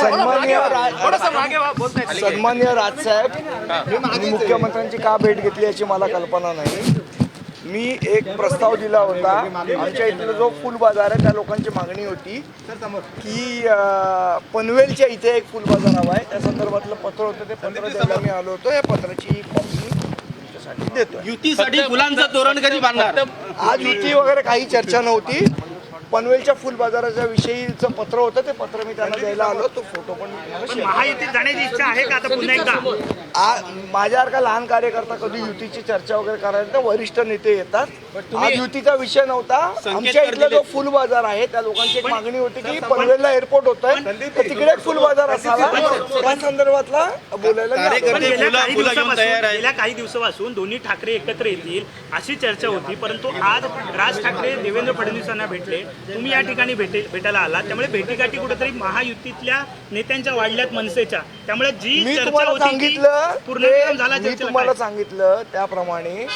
सन्मान्य सन्मान्य राजसाहेब मुख्यमंत्र्यांची का भेट घेतली याची मला कल्पना नाही. मी एक प्रस्ताव दिला होता. आमच्या इथला जो फुल बाजार आहे त्या लोकांची मागणी होती की पनवेलच्या इथे एक फुल बाजार हवा आहे. त्या संदर्भातलं पत्र होतं ते पत्र द्यायला मी आलो होतो. या पत्राची कॉपी देतो युतीसाठी फुलांचं तोरण कधी बांधणार. आज युती वगैरे काही चर्चा नव्हती. पनवेलच्या फुल बाजाराच्या विषयीचं पत्र होतं ते पत्र मी त्यांना द्यायला आलो तो फोटो पण महायुतीत जाण्याची इच्छा आहे का आता पुन्हा एकदा? आ- माझ्यासारखा लहान कार्यकर्ता कधी युतीची चर्चा वगैरे करायला तर वरिष्ठ नेते येतात. आज युतीचा विषय नव्हता. आमच्या इथला जो फुल बाजार आहे त्या लोकांची एक मागणी होती की पनवेलला एअरपोर्ट होत आहे तर तिकडे फुल बाजार असावा. त्या संदर्भातला बोलायला गेल्या काही दिवसापासून आहे गेल्या काही दिवसापासून दोन्ही ठाकरे एकत्र येतील अशी चर्चा होती परंतु आज राज ठाकरे देवेंद्र फडणवीसांना भेटले. तुम्ही या ठिकाणी भेटे भेटायला आला त्यामुळे भेटीगाठी कुठेतरी महायुतीतल्या नेत्यांच्या वाढल्यात मनसेच्या. त्यामुळे जी चर्चा होती सांगितलं मी तुम्हाला? सांगितलं त्याप्रमाणे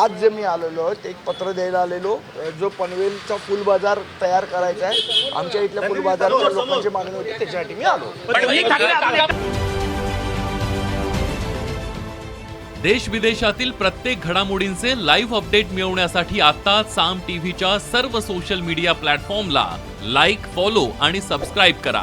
आज जे मी आलेलो ते एक पत्र द्यायला आलेलो जो पनवेलचा फुल बाजार तयार करायचा आहे आमच्या इथल्या फुल बाजारच्या लोकांची मागणी होती त्याच्यासाठी मी आलो. देश विदेशातील प्रत्येक घडामोडींचे लाईव्ह अपडेट मिळवण्यासाठी आता साम टीव्हीच्या सर्व सोशल मीडिया प्लॅटफॉर्मला लाईक फॉलो आणि सबस्क्राईब करा.